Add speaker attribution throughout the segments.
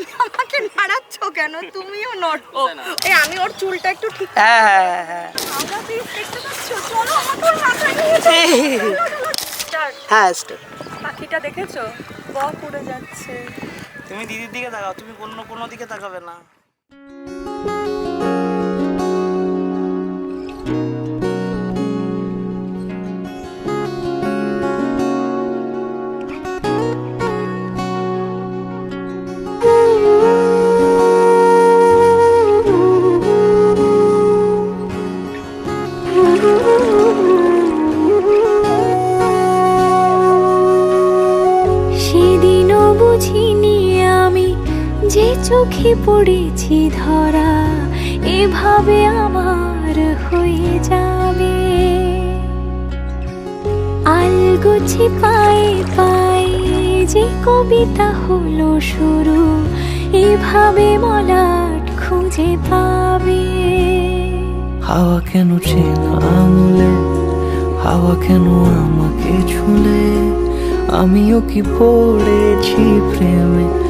Speaker 1: তুমি আমাকে নাড়াচ্ছ কেন? তুমিও নড়ো। এই আমি ওর চুলটা একটু ঠিক
Speaker 2: হ্যাঁ হ্যাঁ হ্যাঁ
Speaker 1: আমরা প্লিজ দেখতে পাচ্ছ। চলো আমাকে ওর মাথায় নিয়ে যাও। চলো, চলো, Start.
Speaker 2: হ্যাঁ stop.
Speaker 1: পাখিটা দেখেছ? ব উড়ে যাচ্ছে।
Speaker 2: তুমি দিদির দিকে তাকাও। তুমি অন্য কোনো দিকে তাকাবে না।
Speaker 3: যে চোখে পড়েছি ধরা, এভাবে আমার হয়ে যাবে। আলগোছে পায়ে পায়ে যে কবিতা হলো শুরু, এভাবে মলাট খুঁজে পাবে।
Speaker 4: হাওয়া কেন চেনা আঙুলে, হাওয়া কেন আমাকে ছুলে? আমিও কি পড়েছি প্রেমে?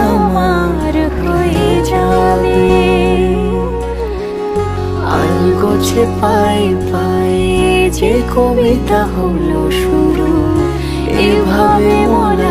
Speaker 4: আলগোছে পায়ে পায়ে যে কবিতা হলো শুরু এভাবে মোরা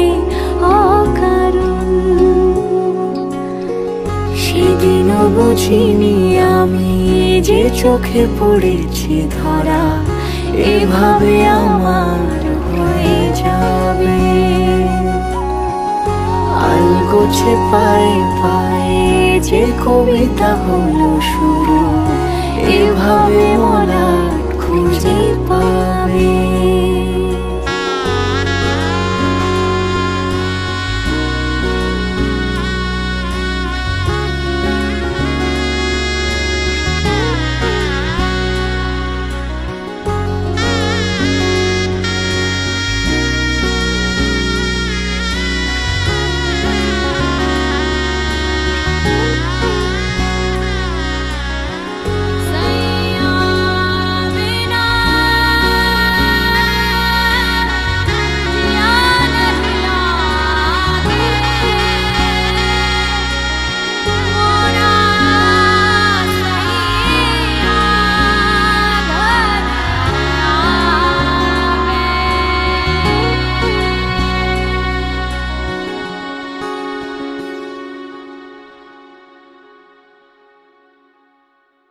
Speaker 4: সেদিনও বুঝিনি আমি যে চোখে পড়েছি ধরা, এভাবে আমার হয়ে যাবে। আলগোছে পায়ে পায়ে যে কবিতা হলো শুরু